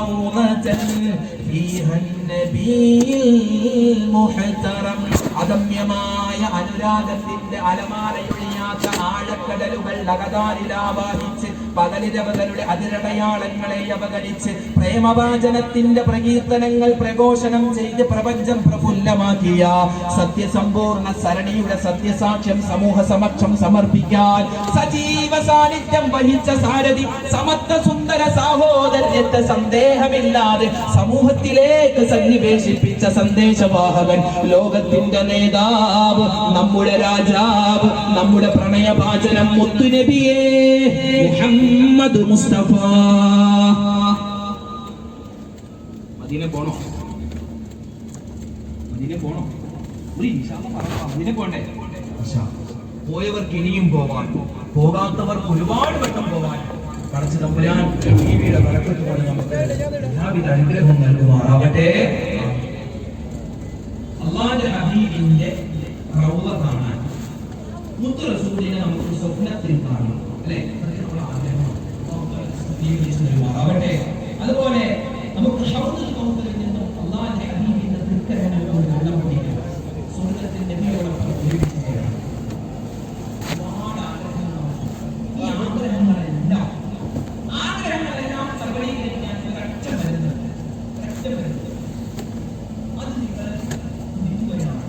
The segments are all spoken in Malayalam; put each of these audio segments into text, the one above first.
روضة فيها النبي المحترم അദമ്യമായ അനുരാഗത്തിന്റെ അലമാലയൊഴിയാത്ത ആഴക്കടലുകൾ അകതാരിലാവാഹിച്ച് പകലിരവകളുടെ അതിരടയാളങ്ങളെ അവഗണിച്ച് പ്രേമവാചനത്തിന്റെ പ്രകീർത്തനങ്ങൾ പ്രഘോഷണം ചെയ്ത് പ്രപഞ്ചം പ്രഫുല്ലമാക്കിയ സത്യസമ്പൂർണ്ണ സരണിയുടെ സത്യസാക്ഷ്യം സമൂഹ സമക്ഷം സമർപ്പിക്കാൻ സജീവ സാന്നിധ്യം വഹിച്ച സാരഥി സമത്വ സുന്ദര സാഹോദര്യത്തെ സന്ദേഹമില്ലാതെ സമൂഹത്തിലേക്ക് സന്നിവേശിപ്പിച്ച സന്ദേശവാഹകൻ ലോകത്തിന്റെ നേതാവ് നമ്മുടെ രാജാവ് നമ്മുടെ പ്രണയപാചനം മുത്തുനബിയേ മുഹമ്മദ് മുസ്തഫ. മദീന പോണോ? മദീന പോണോ? പോണ്ടേ. പോയവർക്ക് ഇനിയും പോവാൻ പോകാത്തവർക്ക് ഒരുപാട് വട്ടം പോവാൻ. പടച്ചു തമ്പുരാൻ ടിവിയുടെ വഴക്കത്ത് കൊണ്ട് നമുക്ക് എല്ലാവിധ അനുഗ്രഹം നൽകുമാറാവട്ടെ. അള്ളാന്റെ ഹബീബിന്റെ റൗള കാണാൻ മുത്തു റസൂലിനെ നമുക്ക് സ്വപ്നത്തിൽ കാണാം അല്ലെ? അതിനുള്ള ജീവിച്ച് നൽകുമാറാവട്ടെ അതുപോലെ നമുക്ക് ഹൗദുൽ കൗസറിൽ നിന്നും അള്ളാന്റെ ഹബീബിന്റെ കൊണ്ട് വെള്ളം കുടിക്കണം സ്വർഗത്തിന്റെ നബിയോടൊപ്പം ജീവിച്ചു ചേരണം ഒരുപാട് ആഗ്രഹങ്ങളുണ്ട്. ഈ ആഗ്രഹങ്ങളെല്ലാം ആഗ്രഹങ്ങളെല്ലാം സഫലീകരിക്കാൻ ഒരൊറ്റ മരുന്ന് ഒരൊറ്റ മരുന്ന് അത് നിങ്ങൾ നിൽക്കുകയാണ്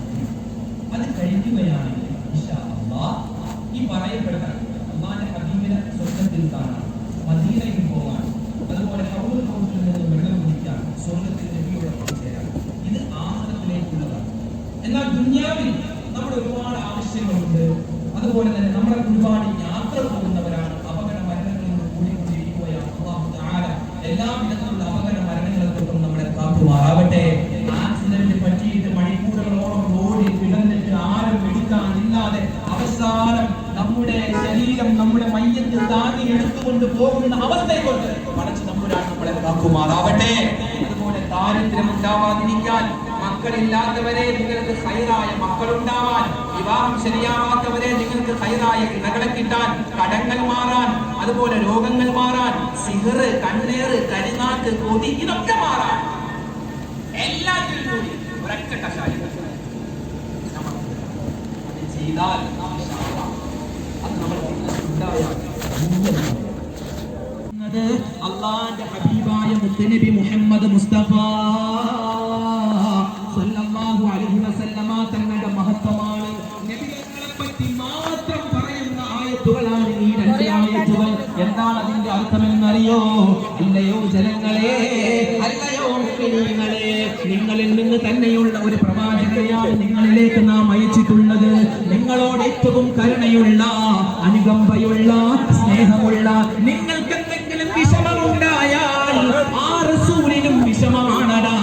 അത് കഴിഞ്ഞുകയാണ് ഇൻഷാ അല്ലാഹ് ഈ പറയപ്പെട്ട അള്ളാന്റെ ഹബീബിനെ സ്വർഗത്തിൽ കാണാൻ മദീനയിൽ പോകാൻ അതുപോലെ ഹൗൽ കൗസിൽ നിന്ന് വെള്ളം കുടിക്കാൻ സ്വർഗത്തിൽ നബിയോടൊപ്പം ചേരാൻ ഇത് ആഹ്ലത്തിലേക്കുള്ളതാണ് എന്നാൽ ദുന്യാവിൽ നമ്മുടെ ഒരുപാട് ആവശ്യങ്ങളുണ്ട് അതുപോലെ തന്നെ നമ്മുടെ ഒരുപാട് യാത്ര പോകുന്നവരാണ് അപകട മരണങ്ങളിൽ നിന്ന് കൂടിക്കൊണ്ടിരിക്കുകയാണ് അള്ളാഹു തആല എല്ലാ വിധത്തിലുള്ള അപകട മരണങ്ങളെ തൊട്ടും നമ്മളെ കാത്തുമാറാവട്ടെ. ആക്സിഡന്റ് പറ്റിയിട്ട് മണിക്കൂറുകളോളം ഓടി കിടന്നിട്ട് ആരും എടുക്കാനില്ലാതെ അവസാനം നമ്മുടെ ശരീരം നമ്മുടെ മയ്യത്ത് താങ്ങി എടുത്തുകൊണ്ട് പോകുന്ന അവസ്ഥയെ കൊണ്ട് പഠിച്ച് നമ്പുരാൻ നമ്മളെ കാക്കുമാറാവട്ടെ അതുപോലെ ദാരിദ്ര്യം ഉണ്ടാവാതിരിക്കാൻ മക്കളില്ലാത്തവരെ നിങ്ങൾക്ക് ഹൈറായ മക്കളുണ്ടാവാൻ വിവാഹം ശരിയാവാത്തവരെ നിങ്ങൾക്ക് ഹൈറായ ഇണകളെ കിട്ടാൻ കടങ്ങൾ മാറാൻ അതുപോലെ രോഗങ്ങൾ മാറാൻ സിഹറ് കണ്ണേറ് കരിനാക്ക് കൊതി ഇതൊക്കെ മാറാൻ. എല്ലാത്തിനും കൂടി ഒരൊറ്റ അത് ചെയ്താൽ അള്ളാന്റെ ഹബീബായ മുത്തനബി മുഹമ്മദ് മുസ്തഫ. അർത്ഥമെന്നറിയോ അല്ലയോ ജനങ്ങളെ അല്ലയോ നിങ്ങളെ നിങ്ങളിൽ നിന്ന് തന്നെയുള്ള ഒരു പ്രവാചകയാണ് നിങ്ങളിലേക്ക് നാം അയച്ചിട്ടുള്ളത് നിങ്ങളോട് ഏറ്റവും കരുണയുള്ള അനുകമ്പയുള്ള സ്നേഹമുള്ള നിങ്ങൾക്ക് എന്തെങ്കിലും വിഷമമുണ്ടായാൽ ആ റസൂലിനും വിഷമമാണടാ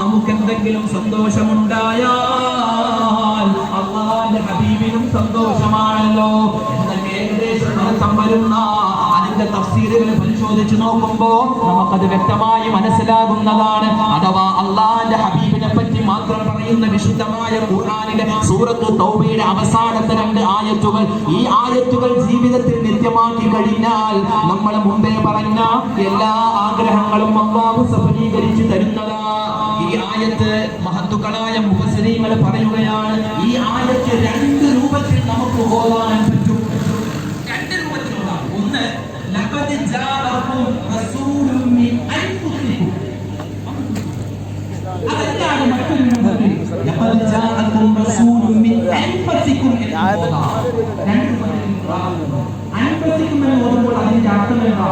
നമുക്ക് എന്തെങ്കിലും സന്തോഷമുണ്ടായാൽ അള്ളാന്റെ ഹബീബിനും സന്തോഷമാണല്ലോ എന്ന ഏകദേശം വരുന്ന അതിന്റെ തഫ്സീലുകൾ പരിശോധിച്ച് നോക്കുമ്പോ നമുക്കത് വ്യക്തമായി മനസ്സിലാകുന്നതാണ്. അഥവാ അള്ളാന്റെ ഹബീബിനെ പറ്റി മാത്രം പറയുന്ന വിശുദ്ധമായ ഖുർആനിലെ സൂറത്തു തൗബയുടെ അവസാനത്തെ രണ്ട് ആയത്തുകൾ. ഈ ആയത്തുകൾ ജീവിതത്തിൽ നിത്യമാക്കി കഴിഞ്ഞാൽ നമ്മൾ മുമ്പേ പറഞ്ഞ എല്ലാ ആഗ്രഹങ്ങളും അള്ളാഹു സഫലീകരിച്ച് തരുന്നതാ. ഈ ആയത്ത് മഹത്തുക്കളായ മുഖസരീങ്ങൾ പറയുകയാണ് ഈ ആയത്ത് രണ്ട് രൂപത്തിൽ നമുക്ക് ഓതാൻ പറ്റും രണ്ട് രൂപത്തിലുള്ള ഒന്ന് ലഖദ് جاءكم رسول من أنفسكم. അതെന്താണ് മറ്റൊരു രൂപത്തിൽ ലഖദ് ജാഅക്കും റസൂലും മിൻ അൻഫുസിക്കും എന്ന് ഓതുമ്പോൾ അതിന്റെ അർത്ഥം എന്താ?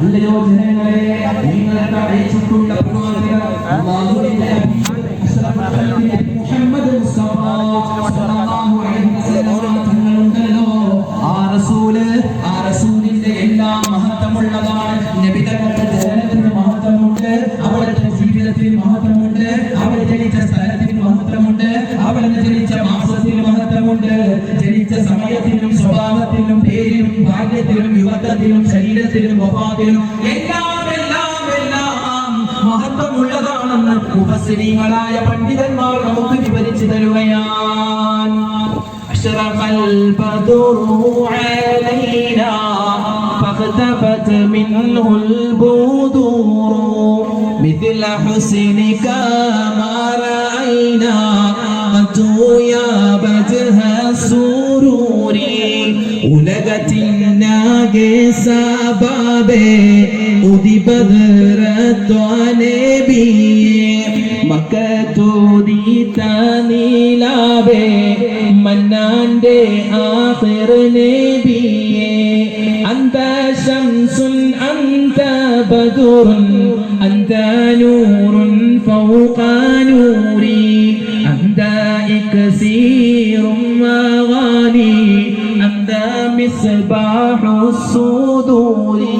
അല്ലയോ ജനങ്ങളെ നിങ്ങൾക്ക് അയച്ചിട്ടുള്ള പ്രവാചകർ അല്ലാഹുവിന്റെ ഹബീബ് മഹത്വമുണ്ട് അവിടെ ജനിച്ച സ്ഥലത്തിന് മഹത്വമുണ്ട് അവിടെ ജനിച്ച മാസത്തിന് മഹത്വമുണ്ട് ജനിച്ച സമയത്തിനും സ്വഭാവത്തിനും പേരിനും ഭാഗ്യത്തിനും യുവത്വത്തിനും ശരീരത്തിനും വഫാത്തിനും എല്ലാം എല്ലാം എല്ലാം മഹത്വമുള്ളതാണെന്ന് മുഫസ്സിരീങ്ങളായ പണ്ഡിതന്മാർ നമുക്ക് വിവരിച്ചു തരുകയാണ് أشرق البدر علينا اختفت منه البذور مثل حسنك ما رأينا قد يا بدها السرور ഉലകത്തിനാകെ സാബാബേ ഉദിബദ്രത്വനബിയെ മക്കത്തോദീത്ത നീലാബേ മന്നാന്റെ ആഖിർ അന്ത ബദുറുൻ അന്ത നൂറുൻ ഫൗഖ നൂരി അന്ത ഇക്സീറും വഗാനി അന്ത മിസ്ബാഹു സുദൂരി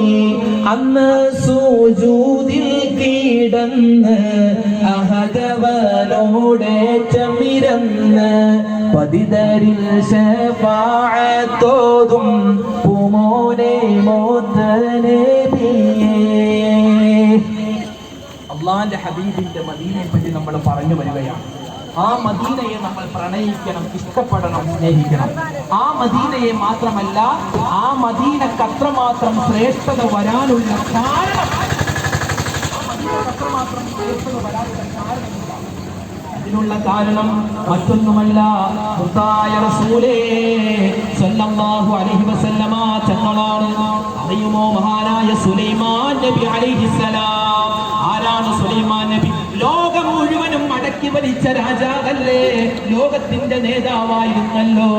അന്ന് സൂജൂദിൽ കീടന്ന് അഹദവനോടേറ്റമിരന്ന് പതിതരിൽ ശഫാഅത്തോതും പൂമോനെ മോത്തനബിയേ അള്ളാന്റെ ഹബീബിന്റെ മദീനയെ പറ്റി നമ്മൾ പറഞ്ഞു വരികയാണ്. ആ മദീനയെ നമ്മൾ പ്രണയിക്കണം ഇഷ്ടപ്പെടണം സ്നേഹിക്കണം. ആ മദീനയെ മാത്രമല്ല ആ മദീനക്ക് അത്രമാത്രം ശ്രേഷ്ഠത വരാനുള്ള കാരണം അത്രമാത്രം ശ്രേഷ്ഠത വരാനുള്ള കാരണം? അതിനുള്ള കാരണം മറ്റൊന്നുമല്ല. മുത്തായ റസൂലേ സല്ലല്ലാഹു അലൈഹി വസല്ലമ തങ്ങളാണ്. അറിയുമോ മഹാനായ സുലൈമാൻ നബി ആരാണ് സുലൈമാൻ നബി ലോകം മുഴുവനും അടക്കി വലിച്ച രാജാവല്ലേ? ലോകത്തിന്റെ നേതാവായിരുന്നല്ലോ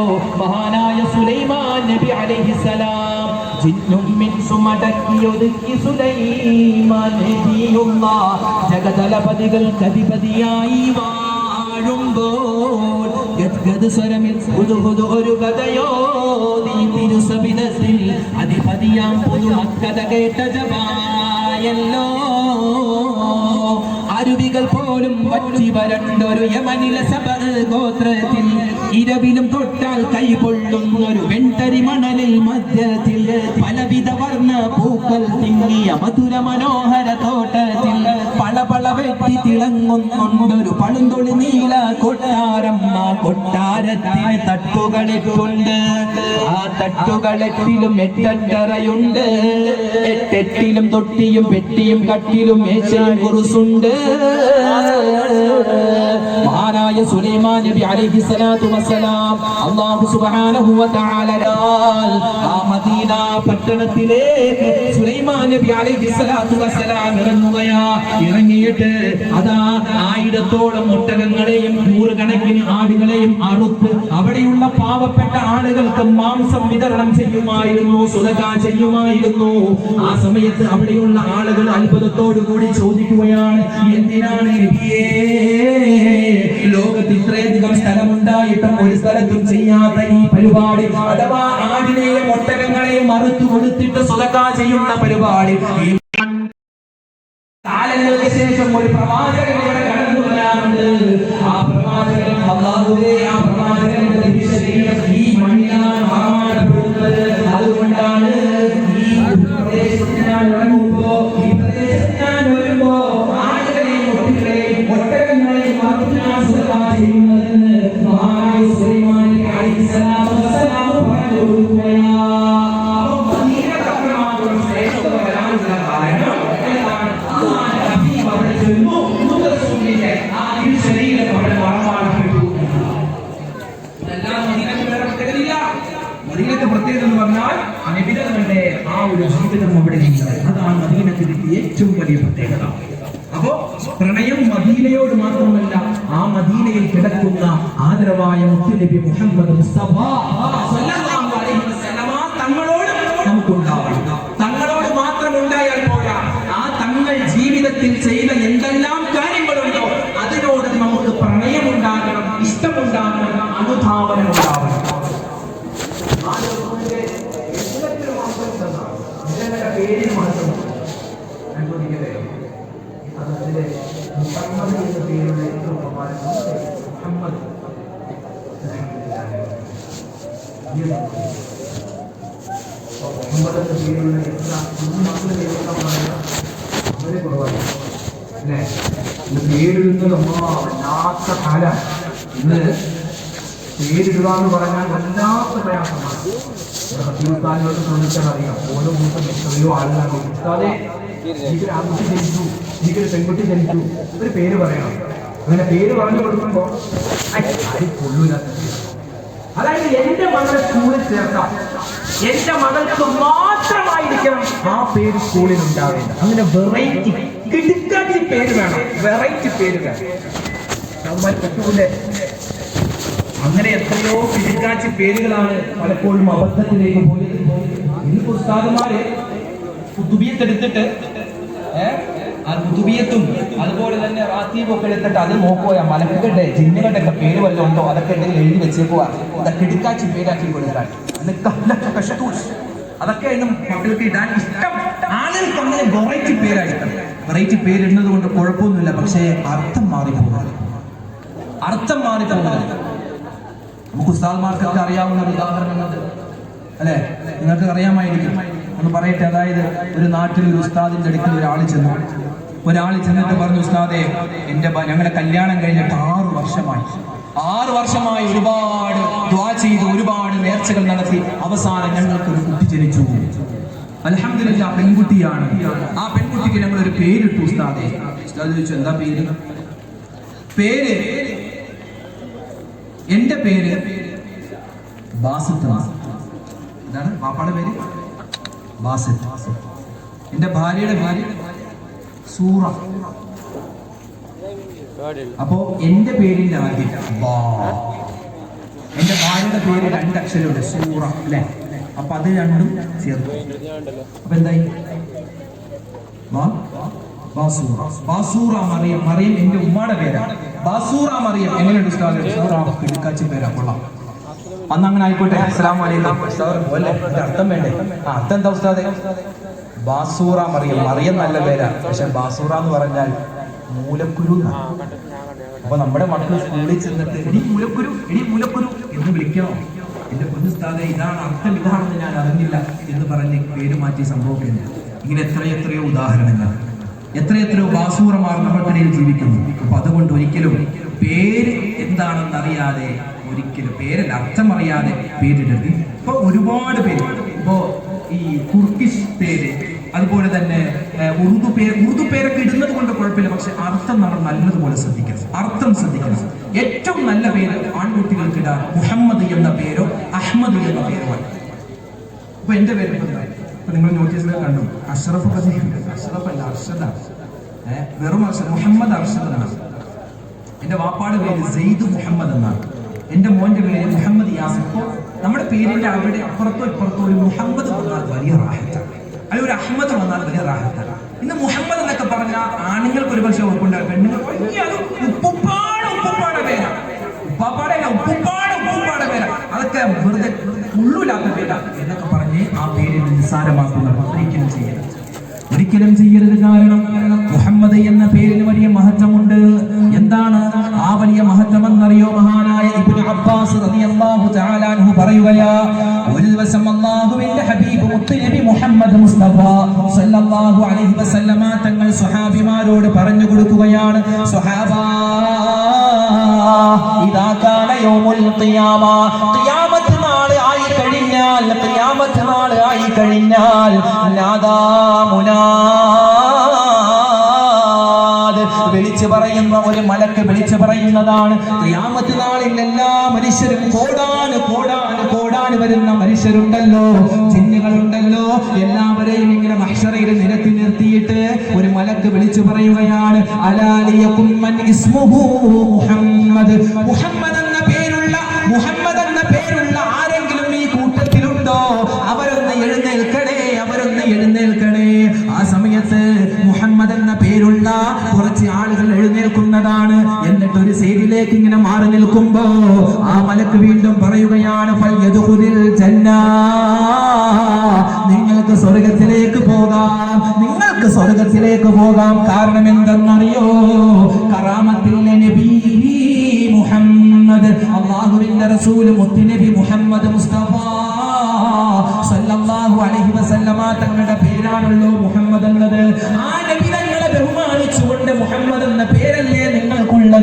മഹാനായ സുലൈമാൻ നബി അലൈഹിസ്സലാം ജിന്നും മിൻസും അടക്കി ഒതുക്കി സുലൈമാൻ നബിയുള്ള ജഗതലപതികൾക്ക് അധിപതിയായി വാഴുമ്പോൾ ഒരു അധിപതിയാം പുതുമക്കഥ കേട്ട അരുവികൾ പോലും പറ്റി വരണ്ടൊരു യമനിലെ സഭ ഗോത്രത്തിൽ. ഇരവിലും തൊട്ടാൽ കൈകൊള്ളുന്നൊരു വെണ്ടരി മണലിൽ മധ്യത്തിൽ. പലവിധ വർണ പൂക്കൾ തിങ്ങിയ മധുര മനോഹര തോട്ടത്തിൽ. പളപള വെട്ടി തിളങ്ങുന്നുണ്ടൊരു പളുന്തൊളി നീല കൊട്ടാരം. ആ കൊട്ടാരത്തിന് തട്ടുകളിട്ടുണ്ട്. ആ തട്ടുകളെട്ടിലും എട്ടെട്ടറയുണ്ട് എട്ടെട്ടിലും തൊട്ടിയും പെട്ടിയും കട്ടിലും മേശയും കുറുസുണ്ട്. മഹാനായ സുലൈമാൻ നബി അലൈഹി സ്വലാത്തു വസ്സലാം അല്ലാഹു സുബ്ഹാനഹു വ തആല ആ മദീന പട്ടണത്തിലേക്ക് സുലൈമാൻ നബി അലൈഹി സ്വലാത്തു വസ്സലാം ഇറങ്ങുകയാ. ഇറങ്ങിയിട്ട് അതാ ആയിരത്തോളം ഒട്ടകങ്ങളെയും നൂറുകണക്കിന് ആടുകളെയും അറുത്ത് അവിടെയുള്ള പാവപ്പെട്ട ആളുകൾക്ക് മാംസം വിതരണം ചെയ്യുമായിരുന്നു സുലക ചെയ്യുമായിരുന്നു. ആ സമയത്ത് അവിടെയുള്ള ആളുകൾ അത്ഭുതത്തോടു കൂടി ചോദിക്കുകയാണ് എന്തിനാണ് നബിയേ ലോകത്ത് ഇത്രയധികം സ്ഥലമുണ്ടായിട്ടും ഒരു സ്ഥലത്തും ചെയ്യാത്ത ഈ പരിപാടി. അഥവാ ആടിനെയും ഒട്ടകങ്ങളെയും മറുത്തു കൊടുത്തിട്ട് സുലക ചെയ്യുന്ന പരിപാടി. കാലങ്ങൾക്ക് ശേഷം ഒരു പ്രവാചകൻ ഇവിടെ കടന്നു വരാറുണ്ട്. ആ പ്രവാചകൻ ആ പ്രവാചകന്റെ മദീനക്ക് ഏറ്റവും വലിയ പ്രത്യേകത. അപ്പോ പ്രണയം മദീനയോട് മാത്രമല്ല ആ മദീനയിൽ കിടക്കുന്ന ആദരവായ മുത്തുനബി മുഹമ്മദ് മുസ്തഫ തങ്ങളോട് നമുക്കുണ്ടാവണം. തങ്ങളോട് മാത്രം ഉണ്ടായാൽ പോരാ. ആ തങ്ങൾ ജീവിതത്തിൽ ചെയ്ത വല്ലാത്ത കാലാണ്. ഇന്ന് പേരിടുക എന്ന് പറഞ്ഞാൽ വല്ലാത്ത പ്രയാസമാണ്. ചോദിച്ചാൽ അറിയാം. ഓരോ ദിവസം എത്രയോ ആളുകളാണ് എനിക്കൊരു ആൺകുട്ടി ജനിച്ചു. എനിക്കൊരു പെൺകുട്ടി ജനിച്ചു. ഒരു പേര് പറയണം അങ്ങനെ പേര് പറഞ്ഞു കൊടുക്കുമ്പോ കൊള്ളൂല അതായത് എന്റെ മകളെ സ്കൂളിൽ ചേർക്കാം. എന്റെ മകൾക്ക് മാത്രമായിരിക്കണം ആ പേര് സ്കൂളിൽ ഉണ്ടാവേണ്ടത്. അങ്ങനെ വെറൈറ്റി കിടുക്കാച്ചി പേര് വേണം. വെറൈറ്റി പേര് വേണം. നമ്മൾ പറ്റൂലേ അങ്ങനെ എത്രയോ കിടുക്കാച്ചി പേരുകളാണ് പലപ്പോഴും അബദ്ധത്തിലേക്ക് പോയത്. ഇന്ന് ഉസ്താദുമാര് കുത്തുബിയത്തെടുത്തിട്ട് ആ കുത്തുബിയത്തും അതുപോലെ തന്നെ റാത്തീബൊക്കെ എടുത്തിട്ട് അത് നോക്കുക മലക്കുകളുടെ ജിന്നുകളുടെ ഒക്കെ പേര് വല്ലതും ഉണ്ടോ? അതൊക്കെ ഉണ്ടെങ്കിൽ എഴുതി വെച്ചേക്കുക ഇതൊക്കെ കിടുക്കാച്ചി പേരാക്കി കൊടുക്കാൻ അതൊക്കെ ഇന്നും മക്കൾക്ക് ഇടാൻ ഇഷ്ടം. ആളുകൾക്ക് അങ്ങനെ വെറൈറ്റി പേരായിരിക്കും വെറൈറ്റി പേരിടുന്നത് കൊണ്ട് കുഴപ്പമൊന്നുമില്ല പക്ഷേ അർത്ഥം മാറിപ്പോകുന്നത് അർത്ഥം മാറിപ്പോകുന്നത് നമുക്ക് ഉസ്താദ്മാർക്കൊക്കെ അറിയാവുന്ന ഒരു ഉദാഹരണമുണ്ട് അല്ലെ? നിങ്ങൾക്ക് അറിയാമായിരിക്കും. ഒന്ന് പറയട്ടെ അതായത് ഒരു നാട്ടിൽ ഒരു ഉസ്താദിന്റെ അടുക്കൽ ഒരാൾ ചെന്നു. ഒരാൾ ചെന്നിട്ട് പറഞ്ഞു ഉസ്താദെ എന്റെ ഞങ്ങളുടെ കല്യാണം കഴിഞ്ഞിട്ട് ആറു വർഷമായി. ആറ് വർഷമായി ഒരുപാട് ദ്വാ ചെയ്ത് ഒരുപാട് നേർച്ചകൾ നടത്തി അവസാനം ഞങ്ങൾക്ക് ഒരു കുട്ടി ജനിച്ചു. അലഹമില്ല പെൺകുട്ടിയാണ്. ആ പെൺകുട്ടിക്ക് നമ്മൾ ഒരു പേരിട്ടു ഉസ്താദെ. ഉസ്താദ് ചോദിച്ചു എന്താ പേര്? പേര്? എന്റെ പേര്? ബാസിത്ത് എന്താണ് പാപ്പാടെ പേര്? എന്റെ ഭാര്യയുടെ ഭാര്യ സൂറ. അപ്പോ എന്റെ പേരിന്റെ ആദ്യം എന്റെ ഭാര്യയുടെ പേര് രണ്ടക്ഷരമുണ്ട് സൂറ അല്ലെ? അപ്പൊ അത് രണ്ടും ചേർന്നു അപ്പൊ എന്തായി? ബാസൂറ. ബാസൂറ മറിയം. മറിയം എന്റെ ഉമ്മയുടെ പേരാണ് ബാസൂറ മറിയം. എങ്ങനെയുണ്ട് ഉസ്താദ്? സൂറ കിടക്കാച്ചി പേരാ. കൊള്ളാം. അന്ന് അങ്ങനെ ആയിക്കോട്ടെ. അസ്സലാം വലൈക്കും പോലെ അർത്ഥം വേണ്ടേ? ആ അർത്ഥം എന്താ ഉസ്താദെ? ബാസൂറ മറിയം. മറിയം നല്ല പേരാ. പക്ഷെ ബാസൂറ എന്ന് പറഞ്ഞാൽ മൂലക്കുരു. അപ്പൊ നമ്മുടെ മക്കൾ സ്കൂളിൽ ചെന്നിട്ട് എടി മൂലക്കുരു എടി മൂലക്കുരു എന്ന് വിളിക്കണോ? എന്റെ പൊന്നുസ്താദെ ഇതാണ് അർത്ഥം ഇതാണെന്ന് ഞാൻ അറിഞ്ഞില്ല എന്ന് പറഞ്ഞ് പേര് മാറ്റി സംഭവിക്കുന്നു ഇങ്ങനെ എത്രയെത്രയോ ഉദാഹരണങ്ങൾ. എത്രയെത്രയോ ബാസൂറമാർ നമ്മൾക്കിടയിൽ ജീവിക്കുന്നു. അപ്പൊ അതുകൊണ്ട് ഒരിക്കലും പേര് എന്താണെന്ന് അറിയാതെ ഒരിക്കലും പേരിന്റെ അർത്ഥം അറിയാതെ പേരിടരുത്. ഇപ്പൊ ഒരുപാട് പേര്. ഇപ്പോ ഈ തുർക്കിഷ് പേര് അതുപോലെ തന്നെ ഉറുദു പേര്. ഉറുദു പേരൊക്കെ ഇടുന്നത് കൊണ്ട് കുഴപ്പമില്ല പക്ഷെ അർത്ഥം നമ്മൾ നല്ലതുപോലെ ശ്രദ്ധിക്കണം. അർത്ഥം ശ്രദ്ധിക്കണം. ഏറ്റവും നല്ല പേര് ആൺകുട്ടികൾക്ക് ഇടാൻ മുഹമ്മദ് എന്ന പേരോ അഹമ്മദ് എന്ന് പേരോ ആണ്. അപ്പൊ എന്റെ പേര് ഇപ്പൊ നിങ്ങൾ നോട്ടീസിൽ കണ്ടു? അഷ്റഫ് അഷറഫ് അല്ല അർഷദ. വെറും അർഷദ് മുഹമ്മദ് അർഷദാണ്. എന്റെ വാപ്പാടെ പേര് സെയ്ദ് മുഹമ്മദ് എന്നാണ്. എന്റെ മോന്റെ പേര് മുഹമ്മദ് യാസിഫ് ഇപ്പോ നമ്മുടെ പേരിന്റെ അവിടെ അപ്പുറത്തോ ഇപ്പുറത്തോ ഒരു മുഹമ്മദ് വന്നാൽ വലിയ റാഹത്താണ്. അല്ലെങ്കിൽ ഒരു അഹമ്മദ് വന്നാൽ വലിയ റാഹത്താണ്. ഇന്ന് മുഹമ്മദ് എന്നൊക്കെ പറഞ്ഞാൽ ആണുങ്ങൾക്ക് ഒരു പക്ഷേ ഉറപ്പുണ്ടാകും പെണ്ണുങ്ങൾ "അയ്യ, അത് ഉപ്പുപ്പാട് ഉപ്പുപ്പാടെ പേരാ ഉപ്പാപ്പാടെ അല്ല ഉപ്പുപ്പാട് ഉപ്പുപ്പാടെ പേരാ അതൊക്കെ വെറുതെ ഉള്ളില്ലാത്ത എന്നൊക്കെ പറഞ്ഞ് ആ പേരിനെ നിസ്സാരമാക്കുന്നത് ഒരിക്കലും ചെയ്യരുത്. ഒരിക്കലും ചെയ്യരുത് കാരണം മുഹമ്മദ് എന്ന പേരിന് വലിയ മഹത്വമുണ്ട്. എന്താണ് ആ വലിയ മഹത്വം എന്നറിയോ മഹാനായ ഇബ്നു അബ്ബാസ് റളിയല്ലാഹു തആല അൻഹു പറയുകയാ ഒരു ദിവസം അല്ലാഹുവിന്റെ ഹബീബ് മുത്തുനബി മുഹമ്മദ് മുസ്തഫ സല്ലല്ലാഹു അലൈഹി വസല്ലമ തങ്ങൾ സ്വഹാബിമാരോട് പറഞ്ഞു കൊടുക്കുകയാണ് സ്വഹാബാ ഇദാ കാന യൗമുൽ ഖിയാമ ആയി കഴിഞ്ഞാൽ നാൾ കഴിഞ്ഞാൽ നാദാ വിളിച്ചു പറയുന്ന ഒരു മലക്ക് വിളിച്ചു പറയുന്നതാണ്. ഖിയാമത്ത് നാളിൽ എല്ലാ മനുഷ്യരും കോടാന് കോടാന് കോടാന് വരുന്ന മനുഷ്യരുണ്ടല്ലോ. ജിന്നുകളുണ്ടല്ലോ. എല്ലാവരെയും ഇങ്ങനെ മഹ്ഷറയിൽ നിരത്തി നിർത്തിയിട്ട് ഒരു മലക്ക് വിളിച്ചു പറയുകയാണ്. അലാലിയ കുമ്മൻ ഇസ്മുഹു മുഹമ്മദ്. മുഹമ്മദ് എഴുന്നേൽക്കുന്നതാണ് എന്നിട്ട് ഒരു സൈഡിലേക്ക് ഇങ്ങനെ മാറി നിൽക്കുമ്പോ ആ മലക്ക് വീണ്ടും പറയുകയാണ്. നിങ്ങൾക്ക് സ്വർഗത്തിലേക്ക് പോകാം. നിങ്ങൾക്ക് സ്വർഗത്തിലേക്ക് പോകാം. കാരണം എന്തെന്നറിയോ? കറാമത്തിൽ നബി മുഹമ്മദ് അള്ളാഹുവിന്റെ റസൂൽ മുത്തുനബി മുഹമ്മദ് മുസ്തഫ സല്ലല്ലാഹു അലൈഹി വസല്ലമ തങ്ങളുടെ പേരാണല്ലോ മുഹമ്മദ് എന്നത്. ആ നബി ബഹുമാനിച്ചുകൊണ്ട് മുഹമ്മദ് എന്ന പേരല്ലേ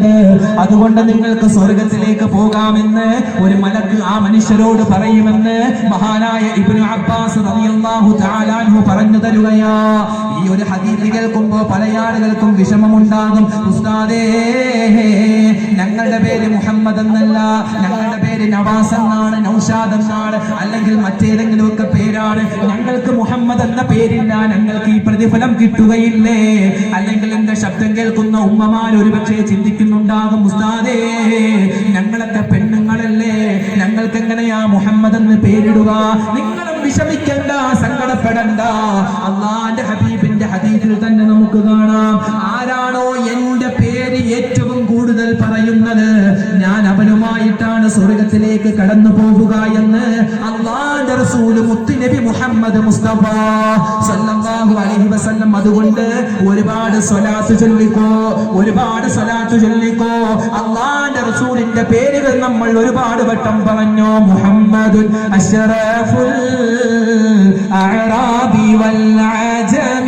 നിങ്ങൾക്കുള്ളത് അതുകൊണ്ട് നിങ്ങൾക്ക് സ്വർഗത്തിലേക്ക് പോകാമെന്ന് ഒരു മലക്ക് ആ മനുഷ്യരോട് പറയുമെന്ന് മഹാനായ ഇബ്നു അബ്ബാസ് റളിയല്ലാഹു തആല അൻഹു പറഞ്ഞു തരുകയാ. ഈ ഒരു ഹദീസ് കേൾക്കുമ്പോൾ പല ആളുകൾക്കും വിഷമമുണ്ടാകും. ഉസ്താദേ ഞങ്ങളുടെ പേര് മുഹമ്മദ് എന്നല്ല. ഞങ്ങളുടെ പേര് നവാസ് എന്നാണ് നൗഷാദ് എന്നാണ് അല്ലെങ്കിൽ മറ്റേതെങ്കിലും ഒക്കെ പേരാണ്. ഞങ്ങൾക്ക് മുഹമ്മദ് എന്ന പേരില്ല. ഞങ്ങൾക്ക് ഈ പ്രതിഫലം കിട്ടുകയില്ലേ? അല്ലെങ്കിൽ എന്റെ ശബ്ദം കേൾക്കുന്ന ഉമ്മമാർ ഒരുപക്ഷെ ചിന്തിക്കുന്നുണ്ടാകും ഉസ്താദേ. ഞങ്ങളൊക്കെ പെണ്ണുങ്ങളല്ലേ? ഞങ്ങൾക്ക് എങ്ങനെയാ മുഹമ്മദ് എന്ന് പേരിടുക? നിങ്ങളും വിഷമിക്കണ്ട സങ്കടപ്പെടണ്ട. അള്ളാന്റെ ഹബീബിന്റെ ഹദീസിൽ തന്നെ നമുക്ക് കാണാം. ആരാണോ എന്റെ സ്വർഗത്തിലേക്ക് കടന്നു പോവുക എന്ന് അള്ളാന്റെ റസൂൽ മുത്തുനബി മുഹമ്മദ് മുസ്തഫ സല്ലല്ലാഹു അലൈഹി വസല്ലം അതുകൊണ്ട് ഒരുപാട് സ്വലാത്ത് ചൊല്ലിക്കോ ഒരുപാട് സ്വലാത്ത് ചൊല്ലിക്കോ. അള്ളാന്റെ റസൂലിന്റെ പേരുകൾ നമ്മൾ ഒരുപാട് വട്ടം പറഞ്ഞു. മുഹമ്മദുൽ അഷ്റഫുൽ അറാബി വൽ അജം